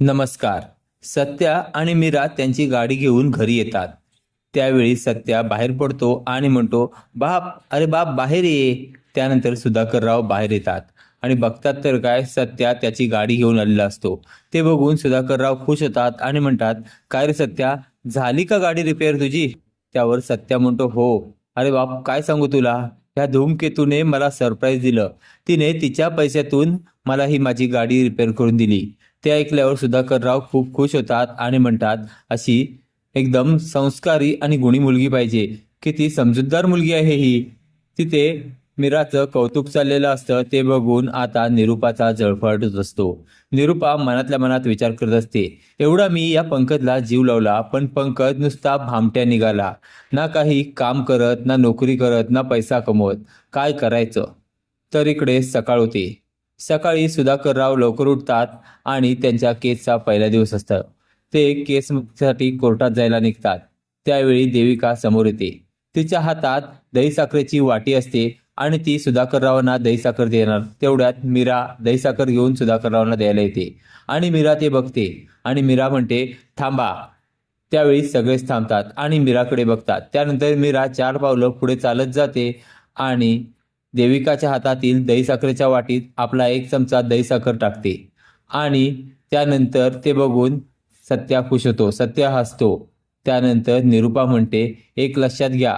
नमस्कार. सत्या आणि मीरा त्यांची गाडी घेऊन घरी येतात. त्यावेळी सत्या बाहेर पडतो आणि म्हणतो बाप अरे बाप बाहेर ये. त्यानंतर सुधाकरराव बाहेर येतात. आणि बघतात तर काय सत्या त्याची गाडी घेऊन आलेला असतो. ते बघून सुधाकरराव खुश होतात आणि म्हणतात काय रे सत्या झाली का गाडी रिपेअर तुझी? त्यावर सत्या म्हणतो हो. अरे बाप काय सांगू तुला? ह्या धूमकेतूने मला सरप्राईज दिलं. तिने तिच्या पैशातून मला ही माझी गाडी रिपेअर करून दिली. ते ऐकल्यावर सुधाकरराव खूप खुश होतात आणि म्हणतात अशी एकदम संस्कारी आणि गुणी मुलगी पाहिजे. किती समजूतदार मुलगी आहे ही. तिथे मीराचं कौतुक चाललेलं असतं ते बघून आता निरुपाचा जळफळत असतो निरुपा मनातल्या मनात विचार करत असते एवढा मी या पंकजला जीव लावला पण पंकज नुसता भामट्या निघाला. ना काही काम करत ना नोकरी करत ना पैसा कमवत. काय करायचं? तर इकडे सकाळ होते. सकाळी सुधाकरराव लवकर उठतात आणि त्यांच्या केसचा पहिला दिवस असतो. ते केससाठी कोर्टात जायला निघतात. त्यावेळी देविका समोर येते. तिच्या हातात दही साखरेची वाटी असते आणि ती सुधाकररावांना दही साखर देणार. तेवढ्यात मीरा दही साखर घेऊन सुधाकररावांना द्यायला येते. आणि मीरा ते बघते. आणि मीरा म्हणते थांबा. त्यावेळी सगळेच थांबतात आणि मीराकडे बघतात. त्यानंतर मीरा चार पावलं पुढे चालत जाते आणि देविकाच्या हातातील दही साखरेच्या वाटीत आपला एक चमचा दही साखर टाकते. आणि त्यानंतर ते बघून सत्या खुश होतो. सत्या हसतो. त्यानंतर निरुपा म्हणते एक लक्षात घ्या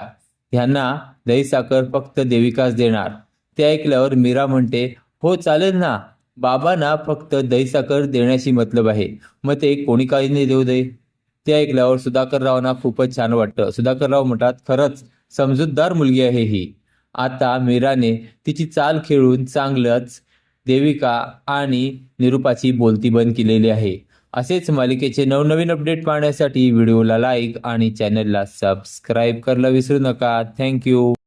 ह्यांना दही साखर फक्त देविकाच देणार. ते ऐकल्यावर मीरा म्हणते हो चालेल ना. बाबांना फक्त दही साखर मतलब आहे. मग ते कोणी काही नाही देऊ दे? ते ऐकल्यावर सुधाकररावांना खूपच छान वाटतं. सुधाकरराव म्हणतात खरंच समजूतदार मुलगी आहे ही. आता मीराने तिची चाल खेळून चांगलंच देविका आणि निरुपाची बोलती बंद केलेली आहे. असेच मालिकेचे नवनवीन अपडेट पाहण्यासाठी व्हिडिओला लाईक आणि चॅनलला सबस्क्राईब करायला विसरू नका. थँक्यू